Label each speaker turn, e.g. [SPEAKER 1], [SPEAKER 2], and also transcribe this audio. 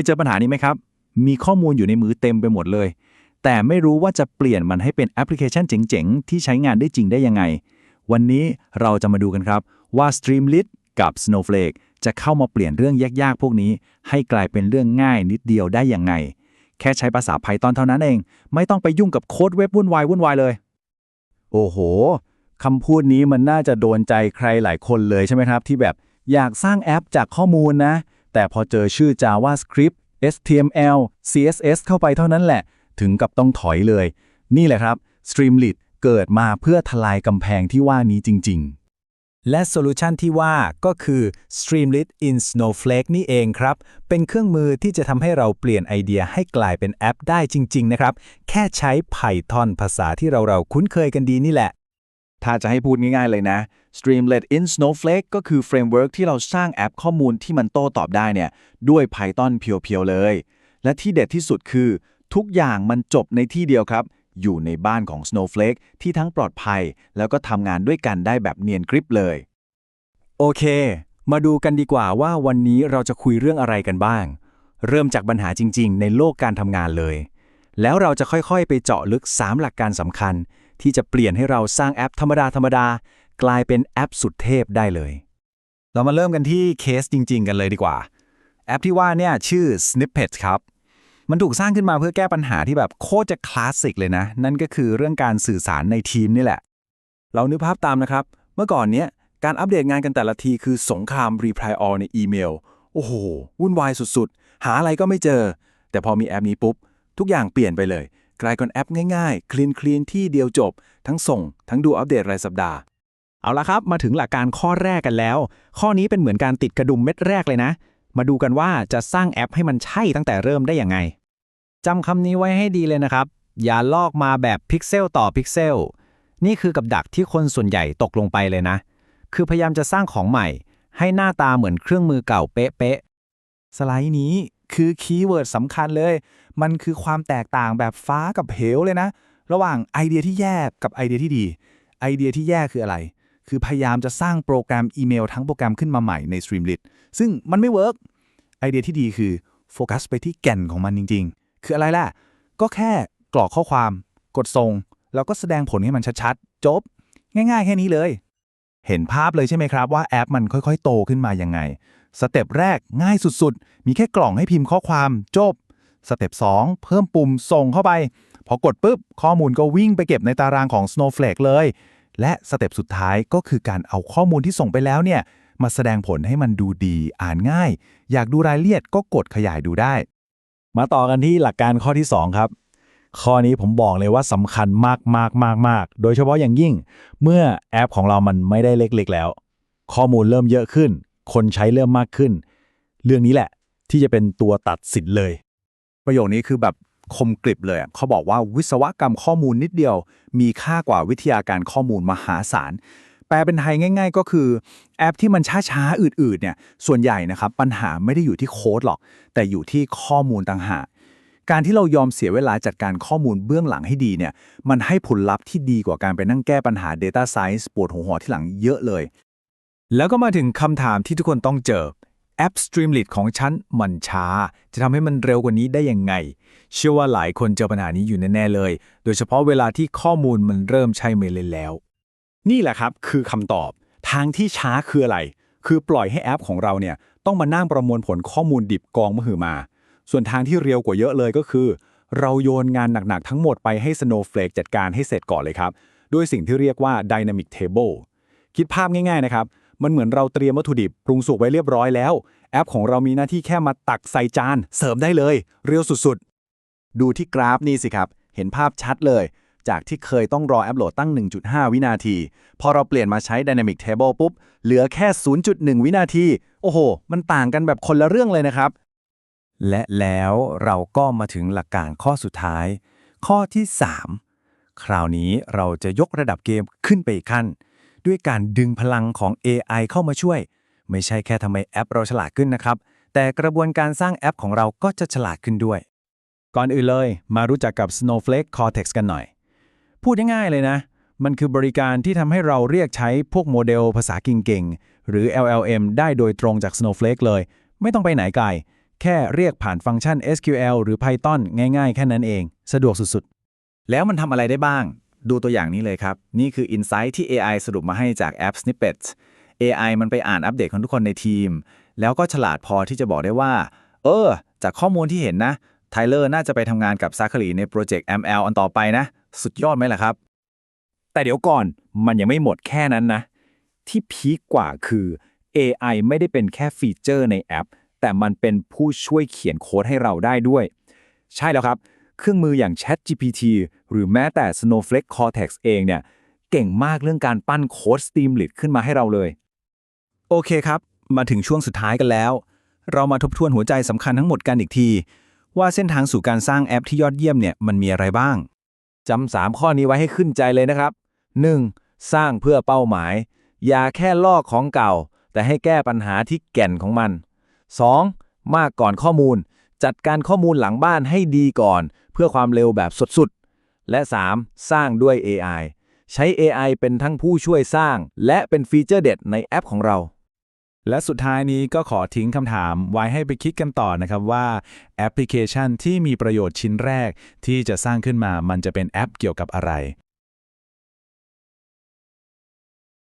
[SPEAKER 1] ยเจอปัญหานี้ไหมครับ มีข้อมูลอยู่ในมือเต็มไปหมดเลย แต่ไม่รู้ว่าจะเปลี่ยนมันให้เป็นแอปพลิเคชันเจ๋งๆ ที่ใช้งานได้จริงได้ยังไง วันนี้เราจะมาดูกันครับว่า Streamlit กับ Snowflake จะเข้ามาเปลี่ยนเรื่องยากๆ พวกนี้ ให้กลายเป็นเรื่องง่ายนิดเดียวได้ยังไง แค่ใช้ภาษา Python เท่านั้นเอง ไม่ต้องไปยุ่งกับโค้ดเว็บวุ่นวายวุ่นวายเลย โอ้โหคำพูดนี้มันน่าจะโดนใจใครหลายคนเลยใช่ไหมครับ ที่แบบอยากสร้างแอปจากข้อมูลนะ แต่พอเจอชื่อ JavaScript HTML CSS เข้าไปเท่านั้นแหละ ถึงกับต้องถอยเลย นี่แหละครับ Streamlit เกิดมาเพื่อทลายกำแพงที่ว่านี้จริง ๆ
[SPEAKER 2] และโซลูชันที่ว่าก็คือ Streamlit in Snowflake นี่เองครับ เป็นเครื่องมือที่จะทำให้เราเปลี่ยนไอเดียให้กลายเป็นแอปได้จริง ๆ นะครับ แค่ใช้ Python ภาษาที่เราเราคุ้นเคยกันดีนี่แหละ
[SPEAKER 1] ถ้าจะให้พูดง่ายๆเลยนะ Streamlit in Snowflake ก็คือเฟรมเวิร์กที่เราสร้างแอปข้อมูลที่มันโต้ตอบได้เนี่ยด้วย Python เพียวๆเลย และที่เด็ดที่สุดคือ ทุกอย่างมันจบในที่เดียวครับ อยู่ในบ้านของ Snowflake ที่ทั้งปลอดภัย แล้วก็ทำงานด้วยกันได้แบบเนียนกริบเลย โอเค มาดูกันดีกว่าว่าวันนี้เราจะคุยเรื่องอะไรกันบ้าง เริ่มจากปัญหาจริง ๆ ในโลกการทำงานเลย แล้วเราจะค่อยๆ ไปเจาะลึก 3 หลักการสำคัญ ที่จะเปลี่ยนให้เราสร้างแอปธรรมดาธรรมดากลายเป็นแอปสุดเทพได้เลย เรามาเริ่มกันที่เคสจริง ๆ กันเลยดีกว่า แอปที่ว่าเนี่ยชื่อ Snippet ครับ มันถูกสร้างขึ้นมาเพื่อแก้ปัญหาที่แบบโคตรจะคลาสสิกเลยนะ นั่นก็คือเรื่องการสื่อสารในทีมนี่แหละ เรานึกภาพตามนะครับ เมื่อก่อนเนี้ยการอัปเดตงานกันแต่ละทีคือสงคราม reply all ในอีเมล โอ้โห วุ่นวายสุดๆ หาอะไรก็ไม่เจอ แต่พอมีแอปนี้ปุ๊บ ทุกอย่างเปลี่ยนไปเลย กลายเป็นแอปง่ายๆ คลีนคลีนที่เดียวจบ ทั้งส่ง ทั้งดูอัปเดตรายสัปดาห์
[SPEAKER 2] เอาละครับ มาถึงหลักการข้อแรกกันแล้ว ข้อนี้เป็นเหมือนการติดกระดุมเม็ดแรกเลยนะ มาดูกันว่าจะสร้างแอปให้มันใช่ตั้งแต่เริ่มได้ยังไงจำคำนี้ไว้ให้ดีเลยนะครับ อย่าลอกมาแบบพิกเซลต่อพิกเซล นี่คือกับดักที่คนส่วนใหญ่ตกลงไปเลยนะ คือพยายามจะสร้างของใหม่ ให้หน้าตาเหมือนเครื่องมือเก่าเป๊ะๆ
[SPEAKER 3] สไลด์นี้ คือคีย์เวิร์ดสำคัญเลย มันคือความแตกต่างแบบฟ้ากับเหวเลยนะ ระหว่างไอเดียที่แย่กับไอเดียที่ดี ไอเดียที่แย่คืออะไร คือพยายามจะสร้างโปรแกรมอีเมลทั้งโปรแกรมขึ้นมาใหม่ใน Streamlit ซึ่งมันไม่เวิร์กไอเดียที่ดีคือโฟกัสไปที่แก่นของมันจริง ๆ คืออะไรล่ะ ก็แค่กรอกข้อความ กดส่ง แล้วก็แสดงผลให้มันชัดๆ จบ ง่าย ๆ แค่นี้เลย เห็นภาพเลยใช่ไหมครับว่าแอปมันค่อยๆ โตขึ้นมายังไง สเต็ปแรกง่ายสุดๆ มีแค่กล่องให้พิมพ์ข้อความจบ สเต็ป2เพิ่มปุ่มส่งเข้าไป พอกดปุ๊บ ข้อมูลก็วิ่งไปเก็บในตารางของ Snowflake เลย และสเต็ปสุดท้ายก็คือการเอาข้อมูลที่ส่งไปแล้วเนี่ยมาแสดงผลให้มันดูดีอ่านง่าย อยากดูรายละเอียดก็กดขยายดูได้
[SPEAKER 1] มาต่อกันที่หลักการข้อที่ 2 ครับ ข้อนี้ผมบอกเลยว่าสำคัญมากมากมากมากโดยเฉพาะอย่างยิ่ง เมื่อแอปของเรามันไม่ได้เล็กๆแล้ว ข้อมูลเริ่มเยอะขึ้น คนใช้เริ่มมากขึ้น เรื่องนี้แหละที่จะเป็นตัวตัดสินเลย
[SPEAKER 3] ประโยคนี้คือแบบคมกริบเลยอะเขาบอกว่าวิศวกรรมข้อมูลนิดเดียว มีค่ากว่าวิทยาการข้อมูลมหาศาลแปลเป็นไทยง่าย ๆ ก็คือแอปที่มันช้าๆอืดๆเนี่ยส่วนใหญ่นะครับปัญหาไม่ได้อยู่ที่โค้ดหรอก แต่อยู่ที่ข้อมูลต่างหาก การที่เรายอมเสียเวลาจัดการข้อมูลเบื้องหลังให้ดีเนี่ย มันให้ผลลัพธ์ที่ดีกว่าการไปนั่งแก้ปัญหา Data Science ปวดหัวหอที่หลังเยอะเลย
[SPEAKER 2] แล้วก็มาถึงคำถามที่ทุกคนต้องเจอแอป Streamlit ของฉันมันช้า จะทำให้มันเร็วกว่านี้ได้ยังไง เชื่อว่าหลายคนเจอปัญหานี้อยู่แน่ ๆ เลย โดยเฉพาะเวลาที่ข้อมูลมันเริ่มใช้ไม่เล่นแล้ว
[SPEAKER 4] นี่แหละครับคือคำตอบ ทางที่ช้าคืออะไร คือปล่อยให้แอปของเราเนี่ยต้องมานั่งประมวลผลข้อมูลดิบกองมหือมา ส่วนทางที่เร็วกว่าเยอะเลยก็คือ เราโยนงานหนักๆทั้งหมดไปให้ Snowflake จัดการให้เสร็จก่อนเลยครับ ด้วยสิ่งที่เรียกว่า Dynamic Table คิดภาพง่ายๆนะครับ มันเหมือนเราเตรียมวัตถุดิบปรุงสุกไว้เรียบร้อยแล้ว แอปของเรามีหน้าที่แค่มาตักใส่จาน เสิร์ฟได้เลย เร็วสุดๆ
[SPEAKER 1] ดูที่กราฟนี่สิครับ เห็นภาพชัดเลย จากที่เคยต้องรอแอปโหลดตั้ง 1.5 วินาที พอเราเปลี่ยนมาใช้ Dynamic Table ปุ๊บ เหลือแค่ 0.1 วินาที โอ้โห มันต่างกันแบบคนละเรื่องเลยนะครับ
[SPEAKER 2] และแล้วเราก็มาถึงหลักการข้อสุดท้าย ข้อที่ 3 คราวนี้เราจะยกระดับเกมขึ้นไปอีกขั้น ด้วยการดึงพลังของ AI เข้ามาช่วย ไม่ใช่แค่ทำให้แอปเราฉลาดขึ้นนะครับ แต่กระบวนการสร้างแอปของเราก็จะฉลาดขึ้นด้วย
[SPEAKER 1] ก่อนอื่นเลย มารู้จักกับ Snowflake Cortex กันหน่อย พูดง่ายๆเลยนะ มันคือบริการที่ทำให้เราเรียกใช้พวกโมเดลภาษาเก่งๆหรือ LLM ได้โดยตรงจาก Snowflake เลย ไม่ต้องไปไหนไกล
[SPEAKER 2] แค่เรียกผ่านฟังก์ชัน SQL หรือ Python ง่ายๆ แค่นั้นเอง สะดวกสุดๆ
[SPEAKER 1] แล้วมันทำอะไรได้บ้าง ดูตัวอย่างนี้เลยครับ นี่คือ Insight ที่ AI สรุปมาให้จากแอป Snippets AI มันไปอ่านอัปเดตของทุกคนในทีม แล้วก็ฉลาดพอที่จะบอกได้ว่า เออ จากข้อมูลที่เห็นนะไทเลอร์น่าจะไปทำงานกับซาคารีในโปรเจกต์ ML อันต่อไปนะ สุดยอดไหมล่ะครับ
[SPEAKER 4] แต่เดี๋ยวก่อนมันยังไม่หมดแค่นั้นนะ ที่พีคกว่าคือ AI ไม่ได้เป็นแค่ฟีเจอร์ในแอป แต่มันเป็นผู้ช่วยเขียนโค้ดให้เราได้ด้วย ใช่แล้วครับ เครื่องมืออย่าง ChatGPT หรือแม้แต่ Snowflake Cortex เองเนี่ย เก่งมากเรื่องการปั้นโค้ด Streamlit ขึ้นมาให้เราเลย
[SPEAKER 2] โอเคครับ มาถึงช่วงสุดท้ายกันแล้ว เรามาทบทวนหัวใจสำคัญทั้งหมดกันอีกที ว่าเส้นทางสู่การสร้างแอปที่ยอดเยี่ยมเนี่ยมันมีอะไรบ้าง
[SPEAKER 1] จำสามข้อนี้ไว้ให้ขึ้นใจเลยนะครับ 1. สร้างเพื่อเป้าหมาย อย่าแค่ลอกของเก่า แต่ให้แก้ปัญหาที่แก่นของมัน 2. มากก่อนข้อมูล จัดการข้อมูลหลังบ้านให้ดีก่อน เพื่อความเร็วแบบสุดๆ และ 3. สร้างด้วย AI ใช้ AI เป็นทั้งผู้ช่วยสร้าง และเป็นฟีเจอร์เด็ดในแอปของเรา
[SPEAKER 3] และสุดท้ายนี้ก็ขอทิ้งคำถามไว้ให้ไปคิดกันต่อนะครับว่าแอปพลิเคชันที่มีประโยชน์ชิ้นแรกที่จะสร้างขึ้นมามันจะเป็นแอปเกี่ยวกับอะไร